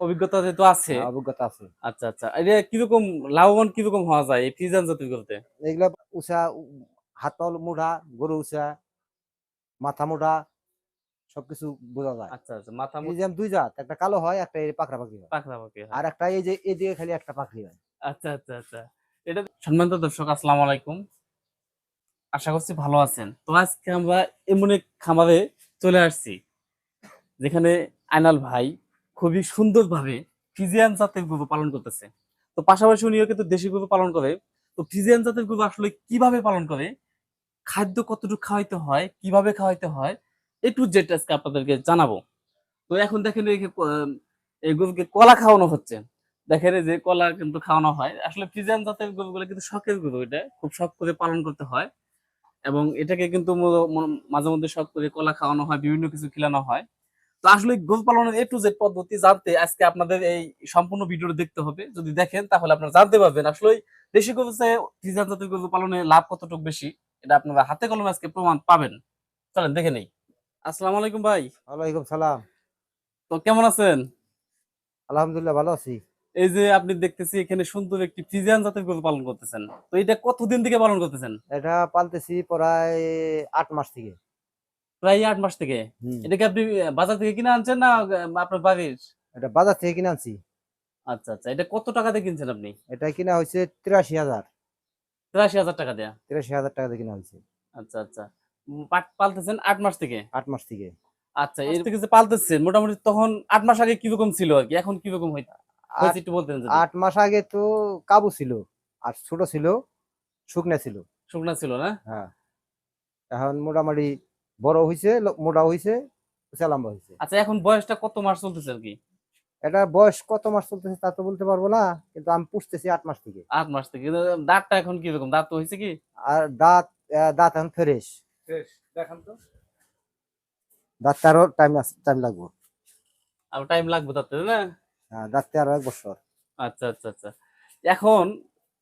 অভিজ্ঞতা যেহেতু আছে। হ্যাঁ, অভিজ্ঞতা আছে। আচ্ছা আচ্ছা। এটা কীরকম লাভবান কীরকম হওয়া যায় এই ফ্রিজিয়ান জাতের গরুতে এগুলা উষা হাতল মুঠা গরু উষা মাথা মুঠা সবকিছু বোঝা যায়। আচ্ছা আচ্ছা মাথা ফ্রিজিয়াম দুই জাত একটা কালো হয় একটা এই পাকড়া পাখি হয়। পাখি হয়। আর একটা এই যে এদিকে খালি একটা পাখি হয়। আচ্ছা আচ্ছা আচ্ছা। এটা সম্মানিত দর্শক আসসালামু আলাইকুম। আশা করছি ভালো আছেন। তো আজকে আমরা এমন এক খামারে চলে আসছি যেখানে আইনাল ভাই খুবই সুন্দরভাবে ফিজিয়ান জাতের গরু পালন করতেছে। তো পাশাপাশি উনিও কিন্তু দেশি গরু পালন করে। তো ফিজিয়ান জাতের গরু আসলে কীভাবে পালন করে? খাদ্য কতটুকু খাওয়াইতে হয়? কীভাবে খাওয়াইতে হয়? এ টু আজকে আপনাদেরকে জানাব। তো এখন দেখেন এই গরুকে কলা খাওয়ানো হচ্ছে। দেখেন যে কলা কিন্তু খাওয়ানো হয়। আসলে ফিজিয়ান জাতের গরুগুলো কিন্তু শখের গরু এটা। খুব শখ করে পালন করতে হয়। এবং এটাকে কিন্তু মাঝে মধ্যে শখ করে কলা খাওয়ানো হয়, বিভিন্ন কিছু খিলানো হয়। তো আসলে গরু পালনের এ টু জেড পদ্ধতি জানতে আজকে আপনাদের এই সম্পূর্ণ ভিডিওটা দেখতে হবে। যদি দেখেন তাহলে আপনারা জানতে পারবেন। আসলে দেশি গরু চেয়ে ফ্রিজিয়ান জাতের গরু পালনে লাভ কতটুকু বেশি এটা আপনারা হাতে কলমে আজকে প্রমাণ পাবেন। চলেন দেখে নেই। আসসালামু আলাইকুম ভাই। ওয়ালাইকুম সালাম। তো কেমন আছেন? আলহামদুলিল্লাহ ভালো আছি। এই যে আপনি দেখতেছি এখানে সুন্দর একটি ফ্রিজিয়ান জাতের গরু পালন করতেছেন। তো এটা কতদিন থেকে পালন করতেছেন? এটা পালতেছি প্রায় আট মাস থেকে। প্রায় আট মাস থেকে। এটা কি আপনি বাজার থেকে কিনে আনছেন না আপনার বাড়ির? এটা বাজার থেকে কিনে আনছি। আচ্ছা আচ্ছা। এটা কত টাকাতে কিনছেন আপনি? এটা কিনা হয়েছে তিরাশি হাজার। তিরাশি হাজার টাকা দেয়া? তিরাশি হাজার টাকা দিয়ে কিনা হয়েছে। আচ্ছা আচ্ছা। পাট- পালতেছেন আট মাস থেকে? আট মাস থেকে। আচ্ছা এর থেকে যে পালতেছেন মোটামুটি তখন আট মাস আগে কীরকম ছিল আর কি? এখন কীরকম হইতে একটু বলতেন আট মাস আগে তো কাবু ছিল আর ছোট ছিল শুকনা ছিল। শুকনা ছিল না? হ্যাঁ। এখন মোটামুটি বড় হইছে মোটা হইছে লম্বা হয়েছে আচ্ছা এখন বয়সটা কত মাস চলতেছে আর কি? এটা বয়স কত মাস চলতেছে তা তো বলতে পারব না কিন্তু আমি পুষতেছি আট মাস থেকে। আট মাস থেকে। দাঁতটা এখন কি রকম দাঁত তো হয়েছে কি? আর দাঁত দাঁত এখন ফ্রেশ। ফ্রেশ। দেখান তো। দাঁতটা আরও টাইম টাইম লাগবে। আর টাইম লাগবে তাতে না? হ্যাঁ দাঁতটা আরও এক বছর। আচ্ছা আচ্ছা আচ্ছা। এখন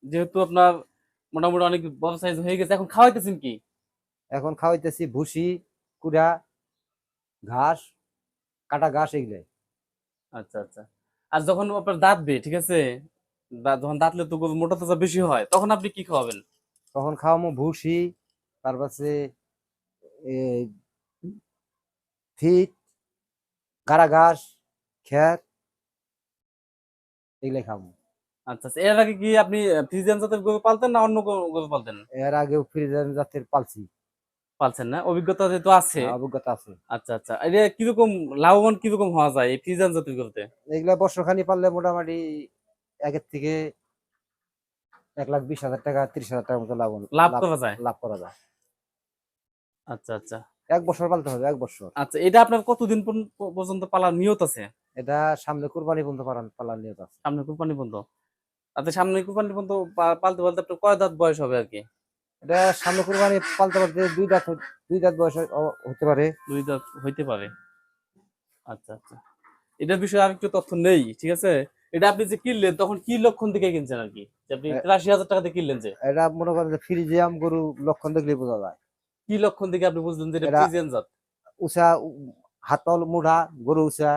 যেহেতু আপনার মোটামুটি অনেক বড় সাইজ হয়ে গেছে এখন খাওয়াইতেছেন কি? এখন খাওয়াইতেছি ভুসি কুড়া ঘাস কাটা ঘাস এগুলো আচ্ছা আচ্ছা। আর যখন আপনার দাঁতবে ঠিক আছে? যখন দাঁতলে তো মোটা তাজা বেশি হয় তখন আপনি কি খাওয়াবেন? তখন খাওয়ামো ভুসি তারপরে ফিট গাড়া ঘাস খ্যার এগুলো খাব আচ্ছা আচ্ছা। এর আগে কি আপনি ফ্রিজিয়ান জাতের গরু পালতেন না অন্য গরু পালতেন? এর আগেও ফ্রিজার জাতের পালছি। পালছেন না? অভিজ্ঞতা যেহেতু আছে। হ্যাঁ, অভিজ্ঞতা আছে। আচ্ছা আচ্ছা। এটা কীরকম লাভবান কীরকম হওয়া যায় এই ফ্রিজিয়ান জাতের গরুতে এগুলা বর্ষখানি পারলে মোটামুটি একের থেকে এক লাখ বিশ হাজার টাকা ত্রিশ হাজার টাকার মতো লাভ লাভ করা যায়? লাভ করা যায়। আচ্ছা আচ্ছা। এক বছর পালতে হবে এক বছর। আচ্ছা এটা আপনার কতদিন পর্যন্ত- পালার নিয়ত আছে? এটা সামনে কুরবানি পর্যন্ত পালন পালার নিয়ত আছে। সামনে কুরবানি পর্যন্ত। আচ্ছা সামনে কুরবানি পর্যন্ত পালতে পালতে আপনার কয় দাঁত বয়স হবে আর কি? এটা সামনে কুরবানি পালতে পালতে দুই দাঁত দুই দাঁত বয়স হতে পারে। দুই দাঁত হইতে পারে। আচ্ছা আচ্ছা। এটার বিষয়ে আর একটু তথ্য নেই ঠিক আছে? এটা আপনি যে কিনলেন তখন কি লক্ষণ দেখে কিনছেন আর কি? আপনি তিরাশি হাজার টাকাতে কিনলেন যে? এটা মনে করেন যে ফ্রিজিয়াম গরু লক্ষণ দেখলে বোঝা যায়। কি লক্ষণ দেখে আপনি বুঝলেন যে এটা ফ্রিজিয়ান জাত? উষা হাতল মুঠা গরু উষা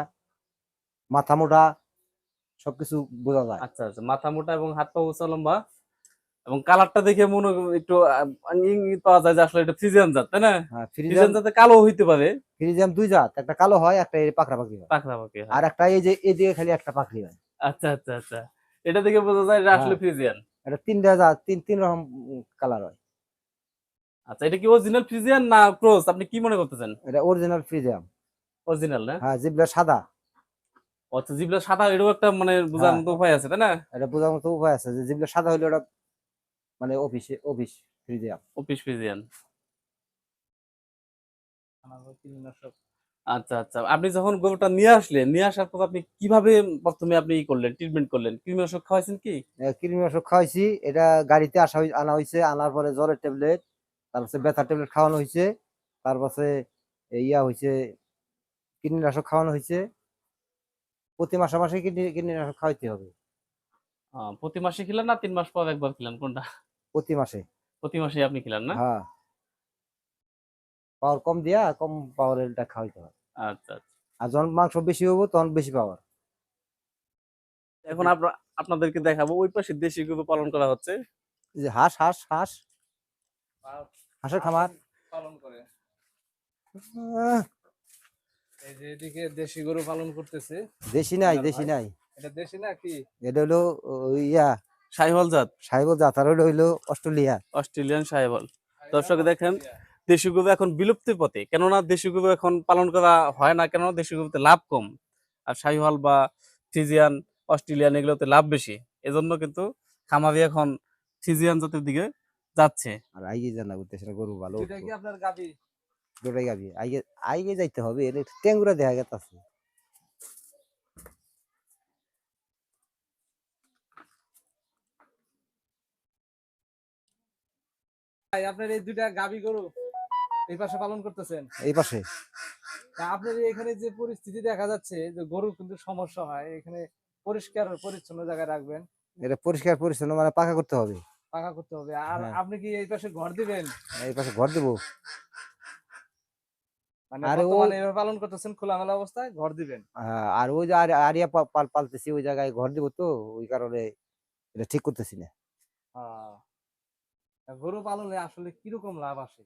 মাথা মুঠা সবকিছু বোঝা যায়। আচ্ছা আচ্ছা। মাথা মোটা এবং হাত পা উঁচা লম্বা এবং কালারটা দেখে মনে একটু ইঙ্গিত পাওয়া যায় যে আসলে এটা ফ্রিজিয়ান জাত তাই না? ফ্রিজিয়ান ফ্রিজিয়াম জাতে কালো হইতে পারে। ফ্রিজিয়াম দুই জাত একটা কালো হয় একটা এই পাকড়া পাখি হয়। পাখরা পাখি আর একটা এই যে এদিকে খালি একটা পাখি হয়। আচ্ছা আচ্ছা আচ্ছা। এটা দেখে বোঝা যায় এটা আসলে। ফ্রিজিয়ান এটা তিনটা জাত তিন তিন রকম কালার হয়। আচ্ছা এটা কি অরিজিনাল ফ্রিজিয়ান না ক্রস আপনি কি মনে করতেছেন? এটা অরিজিনাল ফ্রিজিয়াম অরিজিনাল না? হ্যাঁ জিবলা সাদা। আচ্ছা জিবলা সাদা এটাও একটা মানে বোঝার হ্যাঁ। মতো উপায় আছে তাই না? এটা বোঝার মতো উপায় আছে যে জিবলা সাদা হইলে ওটা মানে অফিসে অফিস ফ্রিজিয়াম অফিস ফ্রিজিয়ান আচ্ছা আচ্ছা। আপনি যখন গরুটা নিয়ে আসলেন নিয়ে আসার পর আপনি কীভাবে প্রথমে আপনি ই করলেন ট্রিটমেন্ট করলেন? কৃমিনাশক খাওয়াইছেন কি? কৃমিনাশক খাওয়াইছি। এটা গাড়িতে আসা আনা হয়েছে আনার পরে জ্বরের ট্যাবলেট তারপরে ব্যথার ট্যাবলেট খাওয়ানো হয়েছে তারপরে ইয়া হয়েছে কীটনাশক খাওয়ানো হয়েছে প্রতি মাসে মাসে কীটনি- কীটনাশক খাওয়াইতে হবে। প্রতি মাসে খেলেন না তিন মাস পর একবার খেলেন কোনটা? প্রতি মাসে। প্রতি মাসে আপনি খেলেন না? হ্যাঁ। পাওয়ার কম দিয়া কম পাওয়ারের খাওয়াইতে হবে আচ্ছা আচ্ছা। আর যখন মাংস বেশি হব তখন বেশি পাওয়ার। এখন আমরা আপনাদেরকে দেখাবো ওই পাশে দেশি গরু পালন করা হচ্ছে। যে হাঁস হাঁস হাঁস। হাঁসের খামার। পালন করে। এই যে এদিকে দেশি গরু পালন করতেছে। দেশি নাই দেশি নাই। এটা দেশি না কি? এটা হলো ইয়া সাহিওয়াল জাত? সাহেব জাতার হলো হইল অস্ট্রেলিয়া। অস্ট্রেলিয়ান সাহিওয়াল। দর্শক দেখেন দেশি গরু এখন বিলুপ্তির পথে। কেননা দেশি গরু এখন পালন করা হয় না কেননা দেশি গরুতে লাভ কম। আর শাহিওয়াল বা ফিজিয়ান অস্ট্রেলিয়ান এগুলোতে লাভ বেশি। এজন্য কিন্তু খামারি এখন ফিজিয়ান জাতের দিকে যাচ্ছে। আর আইগে জানা করতেছে না গরু ভালো এটা কি আপনার গাবি দুটাই গাবি আইগে আইগে যাইতে হবে এর টেঙ্গুরা দেখা গেছে ভাই আপনার এই দুইটা গাবি গরু এই পাশে পালন করতেছেন। এই পাশে। আপনার এখানে যে পরিস্থিতি দেখা যাচ্ছে যে গরুর কিন্তু সমস্যা হয় এখানে পরিষ্কার পরিচ্ছন্ন জায়গায় রাখবেন। এটা পরিষ্কার পরিচ্ছন্ন মানে পাকা করতে হবে। পাকা করতে হবে। আর হ্যাঁ। আপনি কি এই পাশে ঘর দিবেন? এই পাশে ঘর দেবো। মানে বর্তমানে এভাবে পালন করতেছেন খোলামেলা অবস্থায় ঘর দিবেন? হ্যাঁ, আর ওই যে আর- আরিয়া পালতেছি ওই জায়গায় ঘর দেবো তো ওই কারণে এটা ঠিক করতেছি না। আহ, গরু পালনে আসলে কীরকম লাভ আসে?